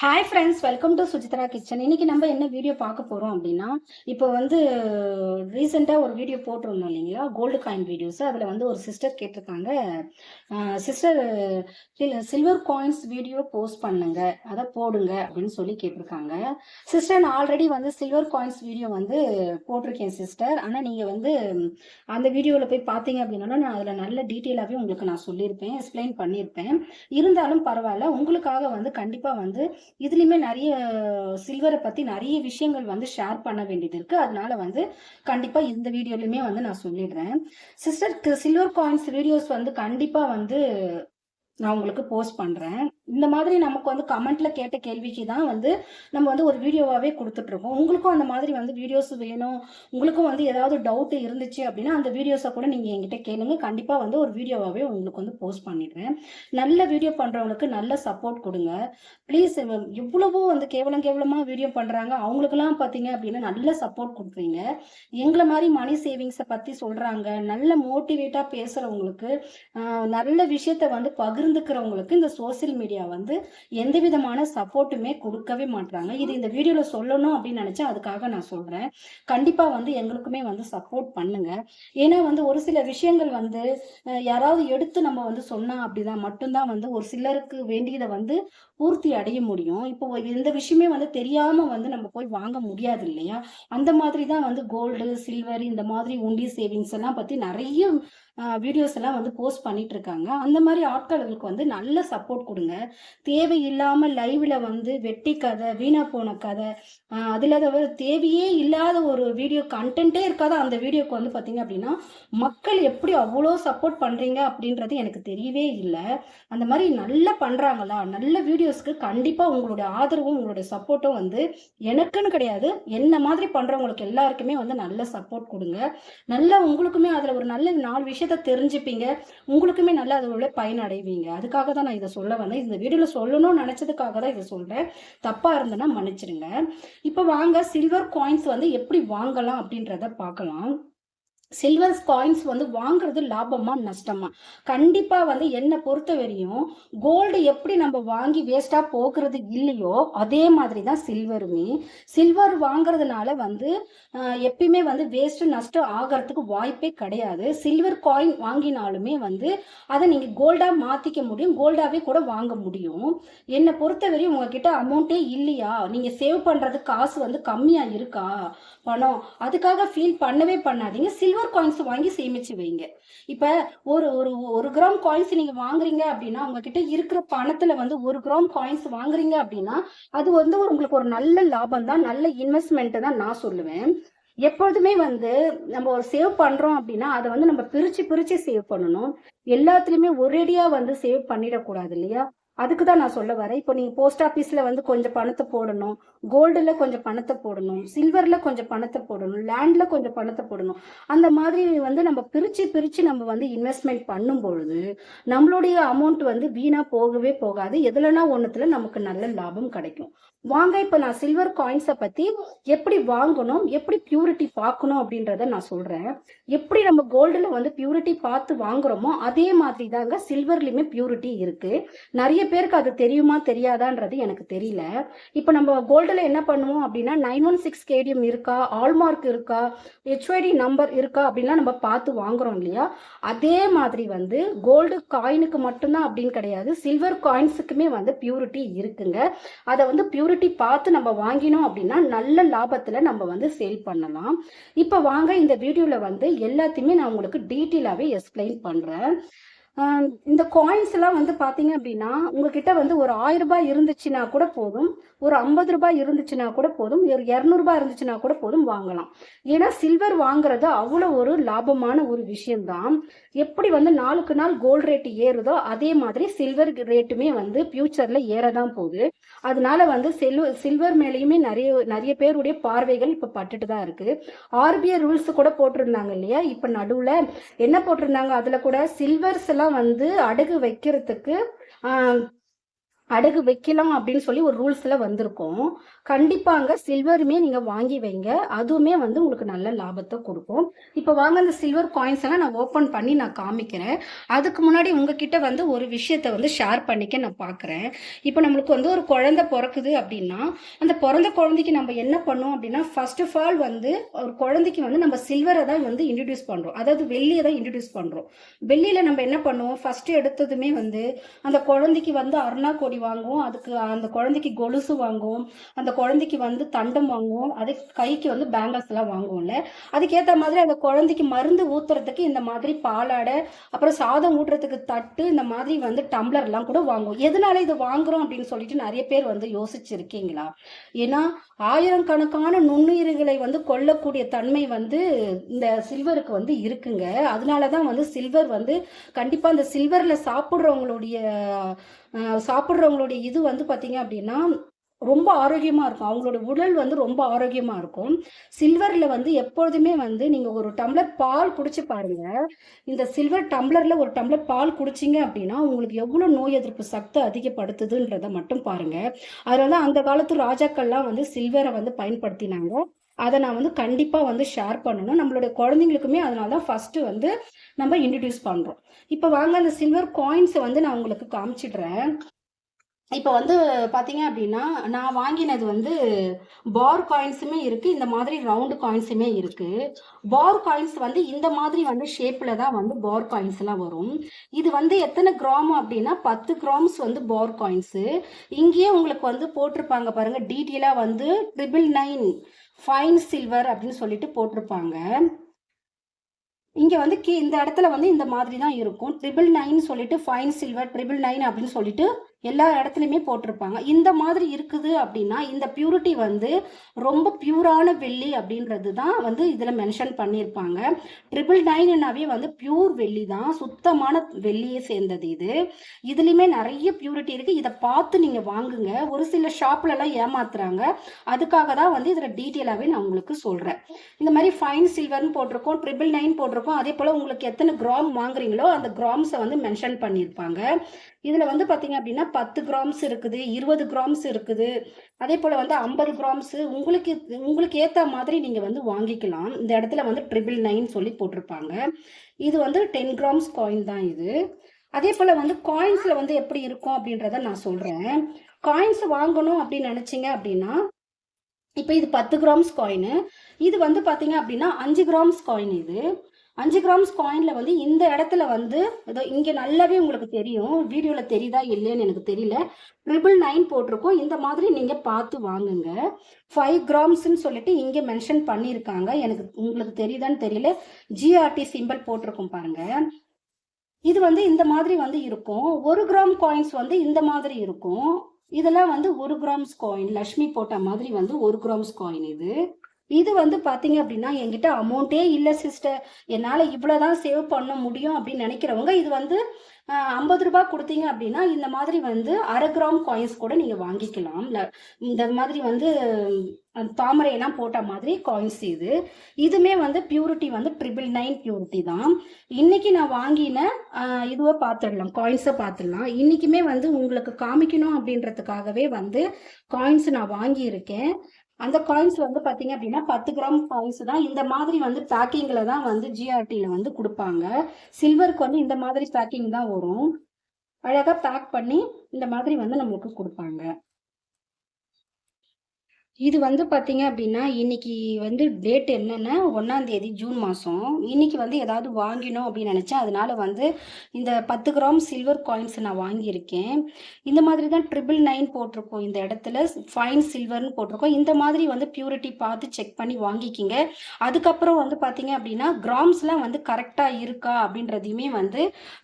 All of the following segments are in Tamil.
Hi friends welcome to Sujithra kitchen இன்னைக்கு நம்ம என்ன வீடியோ பார்க்க போகிறோம் அப்படின்னா இப்போ வந்து ரீசெண்டாக ஒரு வீடியோ போட்டிருந்தோம் இல்லைங்களா? கோல்டு காயின் வீடியோஸ் அதில் வந்து ஒரு சிஸ்டர் கேட்டிருக்காங்க. Sister silver coins video post பண்ணுங்க. அதை போடுங்க அப்படின்னு சொல்லி கேட்டிருக்காங்க. சிஸ்டர் நான் ஆல்ரெடி வந்து சில்வர் காயின்ஸ் வீடியோ வந்து போட்டிருக்கேன் சிஸ்டர் ஆனால் நீங்கள் வந்து அந்த வீடியோவில் போய் பார்த்தீங்க அப்படின்னாலும் நான் அதில் நல்ல டீட்டெயிலாகவே உங்களுக்கு நான் சொல்லியிருப்பேன் எக்ஸ்பிளைன் பண்ணியிருப்பேன். இருந்தாலும் பரவாயில்ல உங்களுக்காக வந்து கண்டிப்பாக வந்து இதுலயுமே நிறைய சில்வரை பத்தி நிறைய விஷயங்கள் வந்து ஷேர் பண்ண வேண்டியது இருக்கு. அதனால வந்து கண்டிப்பா இந்த வீடியோலையுமே வந்து நான் சொல்லிடுறேன். சிஸ்டர் சில்வர் காயின்ஸ் வீடியோஸ் வந்து கண்டிப்பா வந்து நான் உங்களுக்கு போஸ்ட் பண்றேன். இந்த மாதிரி நமக்கு வந்து கமெண்ட்ல கேட்ட கேள்விக்கு தான் வந்து நம்ம வந்து ஒரு வீடியோவாகவே கொடுத்துட்ருக்கோம் உங்களுக்கும் அந்த மாதிரி வந்து வீடியோஸ் வேணும். உங்களுக்கும் வந்து ஏதாவது டவுட் இருந்துச்சு அப்படின்னா அந்த வீடியோஸை கூட நீங்கள் எங்கிட்ட கேளுங்க. கண்டிப்பாக வந்து ஒரு வீடியோவாகவே உங்களுக்கு வந்து போஸ்ட் பண்ணிடுறேன். நல்ல வீடியோ பண்ணுறவங்களுக்கு நல்ல சப்போர்ட் கொடுங்க. ப்ளீஸ் எவ்வளவோ வந்து கேவலம் கேவலமாக வீடியோ பண்ணுறாங்க அவங்களுக்கெல்லாம் பார்த்தீங்க அப்படின்னா நல்ல சப்போர்ட் கொடுக்குறீங்க எங்களை மாதிரி மணி சேவிங்ஸை பற்றி சொல்கிறாங்க நல்ல மோட்டிவேட்டாக பேசுகிறவங்களுக்கு நல்ல விஷயத்த வந்து பகிர்ந்துக்கிறவங்களுக்கு இந்த சோசியல் மீடியா வந்து எந்த விதமான சப்போர்ட்டுமே கொடுக்கவே மாட்டாங்க இது இந்த வீடியோல சொல்லணும் அப்படின்னு நினைச்சா அதுக்காக நான் சொல்றேன். கண்டிப்பா வந்து எங்களுக்குமே வந்து சப்போர்ட் பண்ணுங்க. ஏன்னா வந்து ஒரு சில விஷயங்கள் வந்து யாராவது எடுத்து நம்ம வந்து சொன்னா அப்படிதான் மட்டும்தான் வந்து ஒரு சிலருக்கு வேண்டியதை வந்து பூர்த்தி அடைய முடியும். இப்போ எந்த விஷயமே வந்து தெரியாம வந்து நம்ம போய் வாங்க முடியாது இல்லையா? அந்த மாதிரி தான் வந்து கோல்டு சில்வர் இந்த மாதிரி உண்டி சேவிங்ஸ் எல்லாம் பத்தி நிறைய வீடியோஸ் எல்லாம் வந்து போஸ்ட் பண்ணிட்டு இருக்காங்க அந்த மாதிரி ஆட்களுக்கு வந்து நல்ல சப்போர்ட் கொடுங்க. தேவையில்லாம லைவ்ல வந்து வெட்டி கதை வீணா போன கதை அதுல தேவையே இல்லாத ஒரு வீடியோ கண்டென்ட்டே இருக்காத அந்த வீடியோக்கு வந்து பார்த்தீங்க அப்படின்னா மக்கள் எப்படி அவ்வளோ சப்போர்ட் பண்ணுறீங்க அப்படின்றது எனக்கு தெரியவே இல்லை. அந்த மாதிரி நல்லா பண்ணுறாங்களா நல்ல வீடியோஸ்க்கு கண்டிப்பாக உங்களுடைய ஆதரவும் உங்களுடைய சப்போர்ட்டும் வந்து எனக்குன்னு கிடையாது. என்ன மாதிரி பண்ணுறவங்களுக்கு எல்லாருக்குமே வந்து நல்ல சப்போர்ட் கொடுங்க. நல்ல உங்களுக்குமே அதில் ஒரு நல்ல நாலு விஷயம் விஷயத்த தெரிஞ்சுப்பீங்க. உங்களுக்குமே நல்லா அதோட பயன் அடைவீங்க. அதுக்காக தான் நான் இதை சொல்ல வந்தேன். இந்த வீடியோவில் சொல்லணும்னு நினச்சதுக்காக தான் இதை சொல்கிறேன் தப்பாக இருந்தேன்னா மன்னிச்சிடுங்க. இப்போ வாங்க சில்வர் காயின்ஸ் வந்து எப்படி வாங்கலாம் அப்படின்றத பார்க்கலாம். சில்வர் காயின்ஸ் வந்து வாங்குறது லாபமா நஷ்டமா? கண்டிப்பா வந்து என்னை பொறுத்த வரையும் கோல்டு எப்படி நம்ம வாங்கி வேஸ்டா போக்குறது இல்லையோ அதே மாதிரி தான் சில்வருமே சில்வர் வாங்குறதுனால வந்து எப்பயுமே வந்து வேஸ்ட் நஷ்டம் ஆகிறதுக்கு வாய்ப்பே கிடையாது. சில்வர் காயின் வாங்கினாலுமே வந்து அதை நீங்க கோல்டா மாத்திக்க முடியும் கோல்டாவே கூட வாங்க முடியும். என்னை பொறுத்த வரையும் உங்ககிட்ட அமௌண்ட்டே இல்லையா? நீங்க சேவ் பண்றது காசு வந்து கம்மியா இருக்கா? பணம். அதுக்காக ஃபீல் பண்ணவே பண்ணாதீங்க. சில்வர் சில்வர் காயின்ஸ் வாங்கி சேமிச்சு வைங்க. இப்ப ஒரு ஒரு ஒரு கிராம் காயின்ஸ் நீங்க வாங்குறீங்க அப்படின்னா உங்ககிட்ட இருக்கிற பணத்துல வந்து ஒரு கிராம் காயின்ஸ் வாங்குறீங்க அப்படின்னா அது வந்து உங்களுக்கு ஒரு நல்ல லாபம் தான் நல்ல இன்வெஸ்ட்மெண்ட் தான் நான் சொல்லுவேன். எப்பொழுதுமே வந்து நம்ம ஒரு சேவ் பண்றோம் அப்படின்னா அதை வந்து நம்ம பிரிச்சு பிரிச்சு சேவ் பண்ணணும். எல்லாத்துலயுமே ஒரேடியா வந்து சேவ் பண்ணிடக்கூடாது இல்லையா? அதுக்கு தான் நான் சொல்ல வரேன். இப்போ நீங்கள் போஸ்ட் ஆஃபீஸில் வந்து கொஞ்சம் பணத்தை போடணும். கோல்டில் கொஞ்சம் பணத்தை போடணும். சில்வரில் கொஞ்சம் பணத்தை போடணும். லேண்டில் கொஞ்சம் பணத்தை போடணும். அந்த மாதிரி வந்து நம்ம பிரித்து பிரித்து நம்ம வந்து இன்வெஸ்ட்மெண்ட் பண்ணும் பொழுது நம்மளுடைய அமௌண்ட் வந்து வீணாக போகவே போகாது. எதுலனா ஒன்றுத்தில் நமக்கு நல்ல லாபம் கிடைக்கும். வாங்க இப்போ நான் சில்வர் காயின்ஸை பற்றி எப்படி வாங்கணும் எப்படி பியூரிட்டி பார்க்கணும் அப்படின்றத நான் சொல்கிறேன் எப்படி நம்ம கோல்டில் வந்து பியூரிட்டி பார்த்து வாங்குறோமோ அதே மாதிரி தாங்க சில்வர்லேயுமே பியூரிட்டி இருக்குது நிறைய பேருக்கு அது தெரியுமா தெரியாதான்றது எனக்கு தெரியல. இப்போ நம்ம கோல்டில் என்ன பண்ணுவோம் அப்படின்னா நைன் ஒன் சிக்ஸ் கேடிஎம் இருக்கா ஆல்மார்க் இருக்கா ஹெச்ஒடி நம்பர் இருக்கா அப்படின்லாம் நம்ம பார்த்து வாங்குறோம் இல்லையா? அதே மாதிரி வந்து கோல்டு காயினுக்கு மட்டும்தான் அப்படின்னு கிடையாது சில்வர் காயின்ஸுக்குமே வந்து பியூரிட்டி இருக்குங்க. அதை வந்து பியூரிட்டி பார்த்து நம்ம வாங்கினோம் அப்படின்னா நல்ல லாபத்தில் நம்ம வந்து சேல் பண்ணலாம். இப்போ வாங்க இந்த வீடியோவில் வந்து எல்லாத்தையுமே நான் உங்களுக்கு டீட்டெயிலாகவே எக்ஸ்பிளைன் பண்ணுறேன் இந்த காயின்ஸ் எல்லாம் வந்து பார்த்தீங்க அப்படின்னா உங்ககிட்ட வந்து ஒரு ஆயிரம் ரூபாய் இருந்துச்சுன்னா கூட போதும். ஒரு ஐம்பது ரூபாய் இருந்துச்சுன்னா கூட போதும். ஒரு இரநூறுபா இருந்துச்சுன்னா கூட போதும் வாங்கலாம். ஏன்னா சில்வர் வாங்குறது அவ்வளோ ஒரு லாபமான ஒரு விஷயம்தான். எப்படி வந்து நாளுக்கு நாள் கோல்டு ரேட்டு ஏறுதோ அதே மாதிரி சில்வர் ரேட்டுமே வந்து ஃபியூச்சரில் ஏறதான் போகுது. அதனால வந்து செல்வ சில்வர் மேலேயுமே நிறைய நிறைய பேருடைய பார்வைகள் இப்போ பட்டுட்டு தான் இருக்குது ஆர்பிஐ ரூல்ஸ் கூட போட்டிருந்தாங்க இல்லையா? இப்போ நடுவில் என்ன போட்டிருந்தாங்க? அதில் கூட சில்வர்ஸ் எல்லாம் வந்து அடகு வைக்கிறதுக்கு அடகு வைக்கலாம் அப்படின்னு சொல்லி ஒரு ரூல்ஸில் வந்திருக்கும். கண்டிப்பாங்க சில்வருமே நீங்கள் வாங்கி வைங்க. அதுவுமே வந்து உங்களுக்கு நல்ல லாபத்தை கொடுக்கும். இப்போ வாங்க அந்த சில்வர் காயின்ஸ் எல்லாம் நான் ஓப்பன் பண்ணி நான் காமிக்கிறேன். அதுக்கு முன்னாடி உங்ககிட்ட வந்து ஒரு விஷயத்த வந்து ஷேர் பண்ணிக்க நான் பார்க்குறேன் இப்போ நம்மளுக்கு வந்து ஒரு குழந்தை பிறக்குது அப்படின்னா அந்த பிறந்த குழந்தைக்கு நம்ம என்ன பண்ணோம் அப்படின்னா ஃபர்ஸ்ட் ஆஃப் ஆல் வந்து ஒரு குழந்தைக்கு வந்து நம்ம சில்வரை தான் வந்து இன்ட்ரடியூஸ் பண்ணுறோம் அதாவது வெள்ளியை தான் இன்ட்ரடியூஸ் பண்ணுறோம் வெள்ளியில் நம்ம என்ன பண்ணுவோம் ஃபர்ஸ்ட் எடுத்ததுமே வந்து அந்த குழந்தைக்கு வந்து அருணா கொடி வாங்குவோம். அதுக்கு அந்த குழந்தைக்கு கொலுசு வாங்குவோம். அந்த குழந்தைக்கு வந்து தண்டம் வாங்குவோம். அதுக்கு கைக்கு வந்து பேங்கிள்ஸ் எல்லாம் வாங்குவோம்ல. அதுக்கேற்ற மாதிரி அந்த குழந்தைக்கு மருந்து ஊத்துறதுக்கு இந்த மாதிரி பாலாடை அப்புறம் சாதம் ஊட்டுறதுக்கு தட்டு இந்த மாதிரி வந்து டம்ளர்லாம் கூட வாங்குவோம். எதனால இது வாங்குறோம் அப்படின்னு சொல்லிட்டு நிறைய பேர் வந்து யோசிச்சிருக்கீங்களா? ஏன்னா ஆயிரக்கணக்கான நுண்ணுயிர்களை வந்து கொல்லக்கூடிய தன்மை வந்து இந்த சில்வருக்கு வந்து இருக்குங்க. அதனால தான் வந்து சில்வர் வந்து கண்டிப்பாக அந்த சில்வரில் சாப்பிட்றவங்களுடைய சாப்பிட்றவங்களுடைய இது வந்து பார்த்தீங்க அப்படின்னா ரொம்ப ஆரோக்கியமாக இருக்கும். அவங்களோட உடல் வந்து ரொம்ப ஆரோக்கியமாக இருக்கும். சில்வரில் வந்து எப்பொழுதுமே வந்து நீங்கள் ஒரு டம்ளர் பால் குடிச்சு பாருங்க. இந்த சில்வர் டம்ளரில் ஒரு டம்ளர் பால் குடிச்சிங்க அப்படின்னா உங்களுக்கு எவ்வளோ நோய் எதிர்ப்பு சக்தி அதிகப்படுத்துதுன்றதை மட்டும் பாருங்கள் அதனால தான் அந்த காலத்து ராஜாக்கள்லாம் வந்து சில்வரை வந்து பயன்படுத்தினாங்க. அதை நான் வந்து கண்டிப்பாக வந்து ஷேர் பண்ணணும். நம்மளுடைய குழந்தைங்களுக்குமே அதனால தான் ஃபஸ்ட்டு வந்து நம்ம இன்ட்ரடியூஸ் பண்ணுறோம் இப்போ வாங்க அந்த சில்வர் காயின்ஸை வந்து நான் உங்களுக்கு காமிச்சிடுறேன். இப்போ வந்து பார்த்தீங்க அப்படின்னா நான் வாங்கினது வந்து பார் காயின்ஸுமே இருக்குது இந்த மாதிரி ரவுண்டு காயின்ஸுமே இருக்குது பார் காயின்ஸ் வந்து இந்த மாதிரி வந்து ஷேப்பில் தான் வந்து பார் காயின்ஸ்லாம் வரும். இது வந்து எத்தனை கிராம் அப்படின்னா பத்து கிராம்ஸ் வந்து பார் காயின்ஸு இங்கேயே உங்களுக்கு வந்து போட்டிருப்பாங்க பாருங்கள் டீட்டெயிலாக வந்து ட்ரிபிள் நைன் ஃபைன் சில்வர் அப்படின்னு சொல்லிட்டு போட்டிருப்பாங்க. இங்கே வந்து கீ இந்த இடத்துல வந்து இந்த மாதிரி தான் இருக்கும். ட்ரிபிள் நைன் சொல்லிட்டு ஃபைன் சில்வர் ட்ரிபிள் நைன் அப்படின்னு சொல்லிட்டு எல்லா இடத்துலையுமே போட்டிருப்பாங்க. இந்த மாதிரி இருக்குது அப்படின்னா இந்த பியூரிட்டி வந்து ரொம்ப பியூரான வெள்ளி அப்படின்றது தான் வந்து இதில் மென்ஷன் பண்ணியிருப்பாங்க. ட்ரிபிள் நைன்னாவே வந்து பியூர் வெள்ளி தான் சுத்தமான வெள்ளியை சேர்ந்தது இது. இதுலேயுமே நிறைய பியூரிட்டி இருக்குது இதை பார்த்து நீங்கள் வாங்குங்க. ஒரு சில ஷாப்லலாம் ஏமாத்துறாங்க. அதுக்காக தான் வந்து இதில் டீட்டெயிலாகவே நான் உங்களுக்கு சொல்கிறேன் இந்த மாதிரி ஃபைன் சில்வர்னு போட்டிருக்கோம் ட்ரிபிள் நைன் போட்டிருக்கோம். அதே போல் உங்களுக்கு எத்தனை கிராம் வாங்குறீங்களோ அந்த கிராம்ஸை வந்து மென்ஷன் பண்ணியிருப்பாங்க. இதில் வந்து பார்த்தீங்க அப்படின்னா பத்து கிராம்ஸ் இருக்குது இருபது கிராம்ஸ் இருக்குது. அதே போல் வந்து ஐம்பது கிராம்ஸு உங்களுக்கு உங்களுக்கு ஏற்ற மாதிரி நீங்கள் வந்து வாங்கிக்கலாம். இந்த இடத்துல வந்து ட்ரிபிள் நைன் சொல்லி போட்டிருப்பாங்க. இது வந்து டென் கிராம்ஸ் காயின் தான் இது. அதே போல் வந்து காயின்ஸில் வந்து எப்படி இருக்கும் அப்படின்றத நான் சொல்கிறேன் காயின்ஸ் வாங்கணும் அப்படின்னு நினச்சிங்க அப்படின்னா இப்போ இது பத்து கிராம்ஸ் காயின் இது வந்து பார்த்தீங்க அப்படின்னா அஞ்சு கிராம்ஸ் காயின் இது. அஞ்சு கிராம்ஸ் காயினில் வந்து இந்த இடத்துல வந்து ஏதோ இங்கே நல்லாவே உங்களுக்கு தெரியும் வீடியோவில் தெரியுதா இல்லைன்னு எனக்கு தெரியல. ட்ரிபிள் நைன் போட்டிருக்கோம். இந்த மாதிரி நீங்கள் பார்த்து வாங்குங்க. ஃபைவ் கிராம்ஸ்ன்னு சொல்லிட்டு இங்கே மென்ஷன் பண்ணியிருக்காங்க. எனக்கு உங்களுக்கு தெரியுதான்னு தெரியல. ஜிஆர்டி சிம்பிள் போட்டிருக்கோம் பாருங்க. இது வந்து இந்த மாதிரி வந்து இருக்கும். ஒரு கிராம் காயின்ஸ் வந்து இந்த மாதிரி இருக்கும். இதெல்லாம் வந்து ஒரு கிராம்ஸ் காயின் லக்ஷ்மி போட்ட மாதிரி வந்து ஒரு கிராம்ஸ் காயின் இது. இது வந்து பார்த்தீங்க அப்படின்னா என்கிட்ட அமௌண்ட்டே இல்லை சிஸ்டர் என்னால் இவ்வளோதான் சேவ் பண்ண முடியும் அப்படின்னு நினைக்கிறவங்க இது வந்து ஐம்பது ரூபாய் கொடுத்தீங்க அப்படின்னா இந்த மாதிரி வந்து அரை கிராம் காயின்ஸ் கூட நீங்கள் வாங்கிக்கலாம் இந்த மாதிரி வந்து தாமரையெல்லாம் போட்ட மாதிரி காயின்ஸ் இது. இதுமே வந்து பியூரிட்டி வந்து ட்ரிபிள் நைன் பியூரிட்டி தான். இன்னைக்கு நான் வாங்கின இதுவை பார்த்துடலாம் காயின்ஸை பார்த்துடலாம் இன்னைக்குமே வந்து உங்களுக்கு காமிக்கணும் அப்படின்றதுக்காகவே வந்து காயின்ஸ் நான் வாங்கியிருக்கேன். அந்த காயின்ஸ் வந்து பார்த்தீங்க அப்படின்னா பத்து கிராம் காயின்ஸ் தான். இந்த மாதிரி வந்து பேக்கிங்கில் தான் வந்து ஜிஆர்டியில் வந்து கொடுப்பாங்க. சில்வருக்கு வந்து இந்த மாதிரி பேக்கிங் தான் வரும். அழகாக பேக் பண்ணி இந்த மாதிரி வந்து நம்மளுக்கு கொடுப்பாங்க. இது வந்து பார்த்தீங்க அப்படின்னா இன்னைக்கு வந்து டேட் என்னென்னா? ஒன்றாந்தேதி ஜூன் மாதம் இன்னைக்கு வந்து ஏதாவது வாங்கினோம் அப்படின்னு நினச்சேன். அதனால வந்து இந்த பத்து கிராம் சில்வர் காயின்ஸ் நான் வாங்கியிருக்கேன். இந்த மாதிரி தான் ட்ரிபிள் நைன் போட்டிருக்கோம் இந்த இடத்துல. ஃபைன் சில்வர்னு போட்டிருக்கோம். இந்த மாதிரி வந்து பியூரிட்டி பார்த்து செக் பண்ணி வாங்கிக்கிங்க. அதுக்கப்புறம் வந்து பார்த்தீங்க அப்படின்னா கிராம்ஸ்லாம் வந்து கரெக்டாக இருக்கா அப்படின்றதையுமே வந்து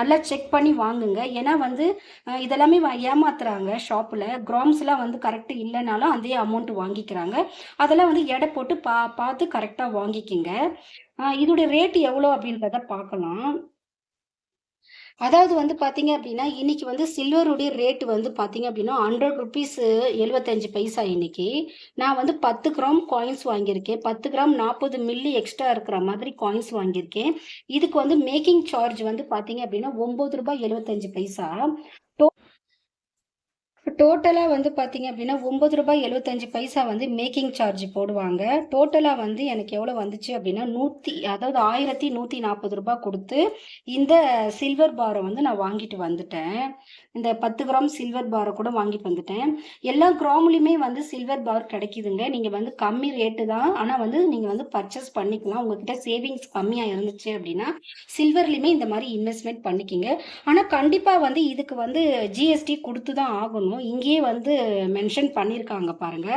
நல்லா செக் பண்ணி வாங்குங்க. ஏன்னா வந்து இதெல்லாமே ஏமாத்துறாங்க ஷாப்பில் கிராம்ஸ்லாம் வந்து கரெக்ட் இல்லைனாலும் அதே அமௌண்ட் வாங்க வாங்கிக்கிறாங்க. அதெல்லாம் வந்து எடை போட்டு பா பார்த்து கரெக்டாக வாங்கிக்கிங்க. இதோடைய ரேட்டு எவ்வளோ அப்படின்றத பார்க்கலாம். அதாவது வந்து பார்த்தீங்க அப்படின்னா இன்னைக்கு வந்து சில்வருடைய ரேட்டு வந்து பார்த்தீங்க அப்படின்னா ஹண்ட்ரட் ருபீஸ் எழுபத்தஞ்சு பைசா இன்னைக்கு. நான் வந்து பத்து கிராம் காயின்ஸ் வாங்கியிருக்கேன். பத்து கிராம் நாற்பது மில்லி எக்ஸ்ட்ரா இருக்கிற மாதிரி காயின்ஸ் வாங்கியிருக்கேன். இதுக்கு வந்து மேக்கிங் சார்ஜ் வந்து பார்த்தீங்க அப்படின்னா ஒம்பது ரூபாய் எழுபத்தஞ்சு பைசா. டோட்டலாக வந்து பார்த்தீங்க அப்படின்னா ஒம்பது ரூபாய் எழுபத்தஞ்சு பைசா வந்து மேக்கிங் சார்ஜ் போடுவாங்க. டோட்டலாக வந்து எனக்கு எவ்வளோ வந்துச்சு அப்படின்னா நூற்றி அதாவது ஆயிரத்தி நூற்றி நாற்பது ரூபாய் கொடுத்து இந்த சில்வர் பாரை வந்து நான் வாங்கிட்டு வந்துட்டேன். இந்த பத்து கிராம் சில்வர் பாரை கூட வாங்கிட்டு வந்துட்டேன். எல்லா கிராம்லையுமே வந்து சில்வர் பார் கிடைக்குதுங்க. நீங்கள் வந்து கம்மி ரேட்டு தான். ஆனால் வந்து நீங்கள் வந்து பர்ச்சேஸ் பண்ணிக்கலாம். உங்ககிட்ட சேவிங்ஸ் கம்மியாக இருந்துச்சு அப்படின்னா சில்வர்லையுமே இந்த மாதிரி இன்வெஸ்ட்மெண்ட் பண்ணிக்கிங்க. ஆனால் கண்டிப்பாக வந்து இதுக்கு வந்து ஜிஎஸ்டி கொடுத்து தான் ஆகணும். இங்கேயே வந்து மென்ஷன் பண்ணியிருக்காங்க பாருங்க.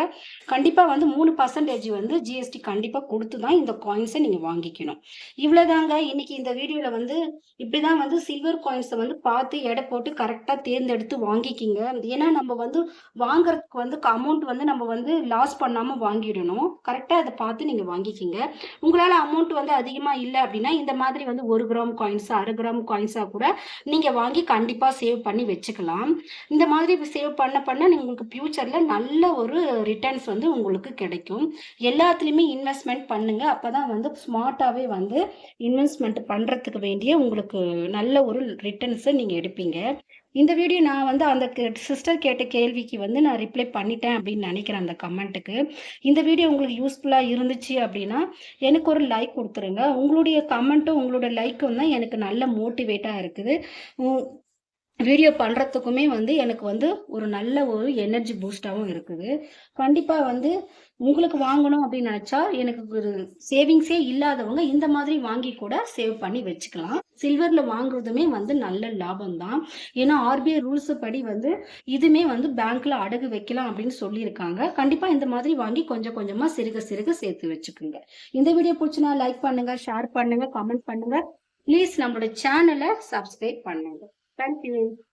கண்டிப்பாக வந்து மூணு பர்சன்டேஜ் வந்து ஜிஎஸ்டி கண்டிப்பாக கொடுத்து தான் இந்த காயின்ஸை நீங்கள் வாங்கிக்கணும். இவ்வளோதாங்க இன்னைக்கு இந்த வீடியோவில் வந்து இப்படி தான் வந்து சில்வர் காயின்ஸை வந்து பார்த்து எடை போட்டு கரெக்டாக தேர்ந்தெடுத்து வாங்கிக்கிங்க. ஏன்னா நம்ம வந்து வாங்குறதுக்கு வந்து அமௌண்ட் வந்து நம்ம வந்து லாஸ் பண்ணாமல் வாங்கிடணும். கரெக்டாக அதை பார்த்து நீங்கள் வாங்கிக்கிங்க. உங்களால் அமௌண்ட் வந்து அதிகமாக இல்லை அப்படின்னா இந்த மாதிரி வந்து ஒரு கிராம் காயின்ஸ் அரை கிராம் காயின்ஸாக கூட நீங்கள் வாங்கி கண்டிப்பாக சேவ் பண்ணி வச்சுக்கலாம். இந்த மாதிரி சேவ் பண்ண பண்ண உங்களுக்கு ஃப்யூச்சரில் நல்ல ஒரு ரிட்டர்ன்ஸ் வந்து உங்களுக்கு கிடைக்கும். எல்லாத்துலேயுமே இன்வெஸ்ட்மெண்ட் பண்ணுங்கள் அப்போ தான் வந்து ஸ்மார்ட்டாகவே வந்து இன்வெஸ்ட்மெண்ட் பண்ணுறதுக்கு வேண்டிய உங்களுக்கு நல்ல ஒரு ரிட்டர்ன்ஸை நீங்கள் எடுப்பீங்க. இந்த வீடியோ நான் வந்து அந்த சிஸ்டர் கேட்ட கேள்விக்கு வந்து நான் ரிப்ளை பண்ணிட்டேன் அப்படின்னு நினைக்கிறேன் அந்த கமெண்ட்டுக்கு இந்த வீடியோ உங்களுக்கு யூஸ்ஃபுல்லாக இருந்துச்சு அப்படின்னா எனக்கு ஒரு லைக் கொடுத்துருங்க. உங்களுடைய கமெண்ட்டும் உங்களோட லைக்கும் தான் எனக்கு நல்ல மோட்டிவேட்டாக இருக்குது. வீடியோ பண்ணுறதுக்குமே வந்து எனக்கு வந்து ஒரு நல்ல ஒரு எனர்ஜி பூஸ்டாகவும் இருக்குது. கண்டிப்பாக வந்து உங்களுக்கு வாங்கணும் அப்படின்னு நினச்சா எனக்கு ஒரு சேவிங்ஸே இல்லாதவங்க இந்த மாதிரி வாங்கி கூட சேவ் பண்ணி வச்சுக்கலாம். சில்வரில் வாங்குறதுமே வந்து நல்ல லாபம் தான். ஏன்னா ஆர்பிஐ ரூல்ஸ் படி வந்து இதுமே வந்து பேங்க்கில் அடகு வைக்கலாம் அப்படின்னு சொல்லியிருக்காங்க. கண்டிப்பாக இந்த மாதிரி வாங்கி கொஞ்சம் கொஞ்சமாக சிறுக சிறுக சேர்த்து வச்சுக்கோங்க. இந்த வீடியோ பிடிச்சினா லைக் பண்ணுங்கள் ஷேர் பண்ணுங்கள் கமெண்ட் பண்ணுங்கள் ப்ளீஸ் நம்மளோட சேனலை சப்ஸ்கிரைப் பண்ணுங்க தேங்க்யூ